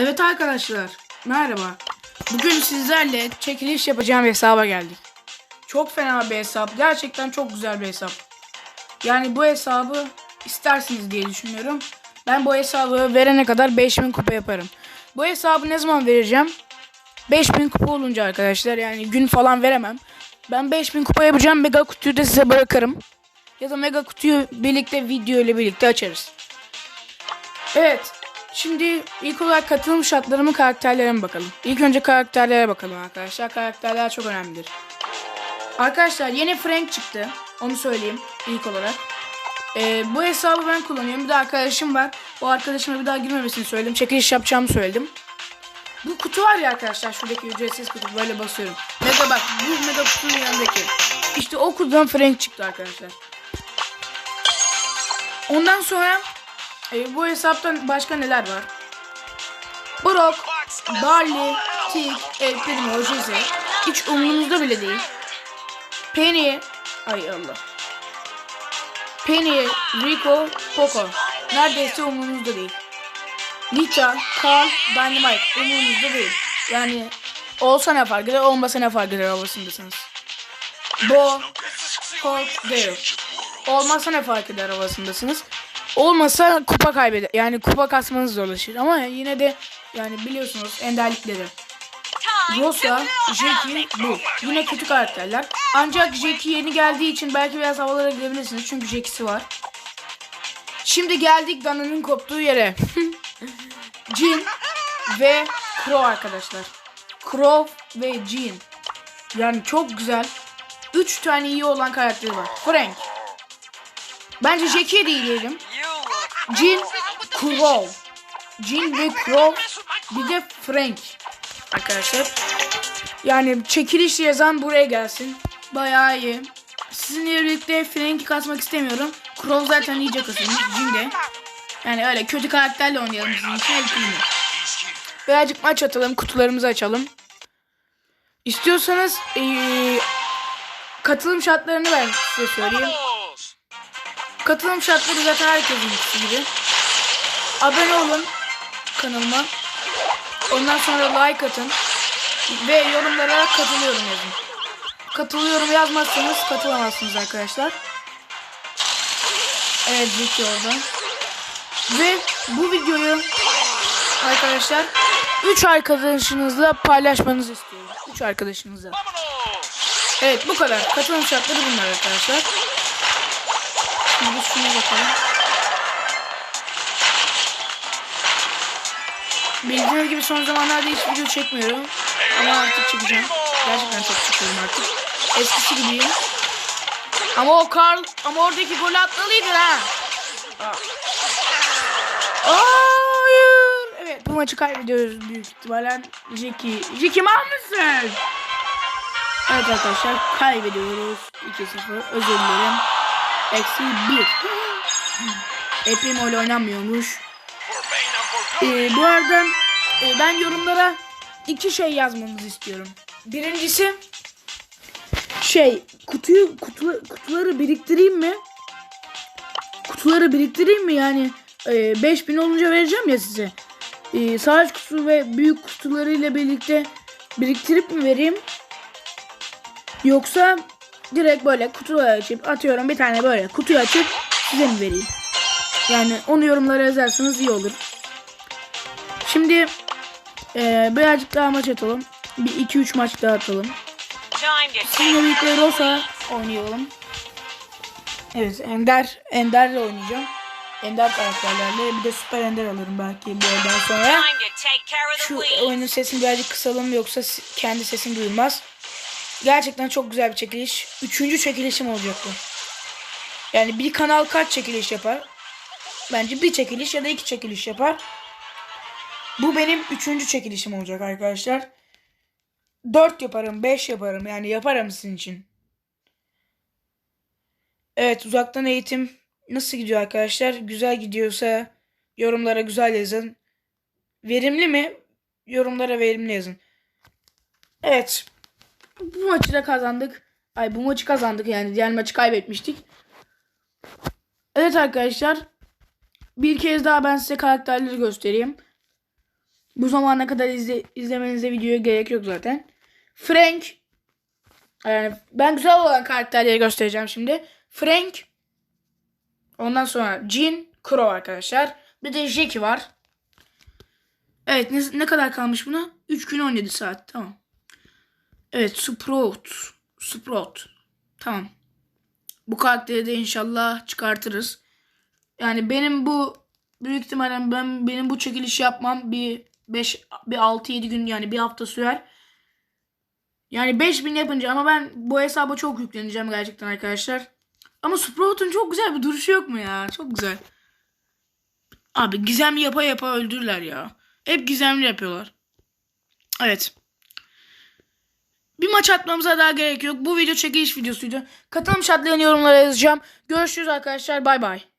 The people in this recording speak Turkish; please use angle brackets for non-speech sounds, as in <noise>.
Evet arkadaşlar, merhaba. Bugün sizlerle çekiliş yapacağım hesaba geldik. Çok fena bir hesap, gerçekten çok güzel bir hesap. Yani bu hesabı istersiniz diye düşünüyorum. Ben bu hesabı verene kadar 5000 kupa yaparım. Bu hesabı ne zaman vereceğim? 5000 kupa olunca arkadaşlar yani gün falan veremem. Ben 5000 kupa yapacağım. Mega kutuyu da size bırakırım. Ya da mega kutuyu birlikte video ile birlikte açarız. Evet. Şimdi ilk olarak katılım şartlarımın karakterlerine bakalım. İlk önce karakterlere bakalım arkadaşlar. Karakterler çok önemlidir. Arkadaşlar yeni Frank çıktı. Onu söyleyeyim ilk olarak. Ee, bu hesabı ben kullanıyorum. Bir de arkadaşım var. O arkadaşıma bir daha girmemesini söyledim. Çekiliş yapacağımı söyledim. Bu kutu var ya arkadaşlar şuradaki ücretsiz kutu böyle basıyorum. Mega bak bu mega kutunun yanındaki. İşte o kutudan Frank çıktı arkadaşlar. Ondan sonra e, bu hesaptan başka neler var? Brock, Barley, Tick, El Jose. Hiç umurunuzda bile değil. Penny, ay Allah. Penny, Rico, Poco. Neredeyse umurunuzda değil. Nita, Carl, Dynamite umurunuzda değil. Yani olsa ne fark eder, olmasa ne fark eder havasındasınız. Bo, Colt, Dale. Olmazsa ne fark eder havasındasınız. Olmasa kupa kaybeder. Yani kupa kasmanız zorlaşır. Ama yine de yani biliyorsunuz enderlikleri. Rosa, Jackie, bu. Yine kötü karakterler. Ancak Jackie yeni geldiği için belki biraz havalara gidebilirsiniz. Çünkü Jackie'si var. Şimdi geldik Dana'nın koptuğu yere. <laughs> Jin ve Crow arkadaşlar. Crow ve Jin. Yani çok güzel. 3 tane iyi olan karakteri var. Frank. Bence Jackie'ye de iyi diyelim. Jin, Crow. Jin ve Crow. Bir de Frank. Arkadaşlar. Yani çekiliş yazan buraya gelsin. Bayağı iyi. Sizinle birlikte Frank'i kasmak istemiyorum. Crow zaten iyice kasılmış. Jin de. Yani öyle kötü karakterle oynayalım sizin için. Birazcık maç atalım. Kutularımızı açalım. İstiyorsanız eee, katılım şartlarını ben size söyleyeyim. Katılım şartları zaten herkesin gibi. Abone olun kanalıma. Ondan sonra like atın. Ve yorumlara katılıyorum yazın. Katılıyorum yazmazsanız katılamazsınız arkadaşlar. Evet Vicky orada. Ve bu videoyu arkadaşlar 3 arkadaşınızla paylaşmanızı istiyorum. 3 arkadaşınızla. Evet bu kadar. Katılım şartları bunlar arkadaşlar. Şimdi şuna bakalım. Bildiğiniz gibi son zamanlarda hiç video çekmiyorum. Ama artık çekeceğim. Gerçekten çok çekiyorum artık. Eskisi gibiyim. Ama o Karl, ama oradaki gol atmalıydı ha. Hayır. Evet bu maçı kaybediyoruz büyük ihtimalle. Jiki. Jiki mal mısın? Evet arkadaşlar kaybediyoruz. 2-0. Özür dilerim. Eksi 1. Eprim öyle oynanmıyormuş. Ee, bu arada e, ben yorumlara iki şey yazmanızı istiyorum. Birincisi şey kutuyu kutu, kutuları biriktireyim mi? Kutuları biriktireyim mi yani? E, 5000 olunca vereceğim ya size. E, savaş kutusu ve büyük kutularıyla birlikte biriktirip mi vereyim? Yoksa direkt böyle kutuları açıp atıyorum bir tane böyle kutuyu açıp size mi vereyim? Yani onu yorumlara yazarsanız iyi olur. Şimdi e, birazcık daha maç atalım. Bir 2-3 maç daha atalım. Sizinle birlikte Rosa oynayalım. Evet Ender Ender'le oynayacağım. Ender karakterlerle bir de Süper Ender alırım belki bu oyundan sonra. Şu oyunun sesini birazcık kısalım yoksa kendi sesim duyulmaz. Gerçekten çok güzel bir çekiliş. Üçüncü çekilişim olacak bu. Yani bir kanal kaç çekiliş yapar? Bence bir çekiliş ya da iki çekiliş yapar. Bu benim üçüncü çekilişim olacak arkadaşlar. Dört yaparım, beş yaparım. Yani yaparım sizin için. Evet uzaktan eğitim nasıl gidiyor arkadaşlar? Güzel gidiyorsa yorumlara güzel yazın. Verimli mi? Yorumlara verimli yazın. Evet. Bu maçı da kazandık. Ay bu maçı kazandık yani. Diğer maçı kaybetmiştik. Evet arkadaşlar. Bir kez daha ben size karakterleri göstereyim. Bu zamana kadar izle, izlemenize videoya gerek yok zaten. Frank. Yani ben güzel olan karakterleri göstereceğim şimdi. Frank. Ondan sonra Jean, Crow arkadaşlar. Bir de Jackie var. Evet ne, ne kadar kalmış buna? 3 gün 17 saat. Tamam. Evet Sprout. Sprout. Tamam. Bu karakteri de inşallah çıkartırız. Yani benim bu büyük ihtimalle ben benim bu çekiliş yapmam bir 5 bir 6 7 gün yani bir hafta sürer. Yani 5000 yapınca ama ben bu hesaba çok yükleneceğim gerçekten arkadaşlar. Ama Sprout'un çok güzel bir duruşu yok mu ya? Çok güzel. Abi gizemli yapa yapa öldürürler ya. Hep gizemli yapıyorlar. Evet. Bir maç atmamıza daha gerek yok. Bu video çekiliş videosuydu. Katılım şartlarını yorumlara yazacağım. Görüşürüz arkadaşlar. Bay bay.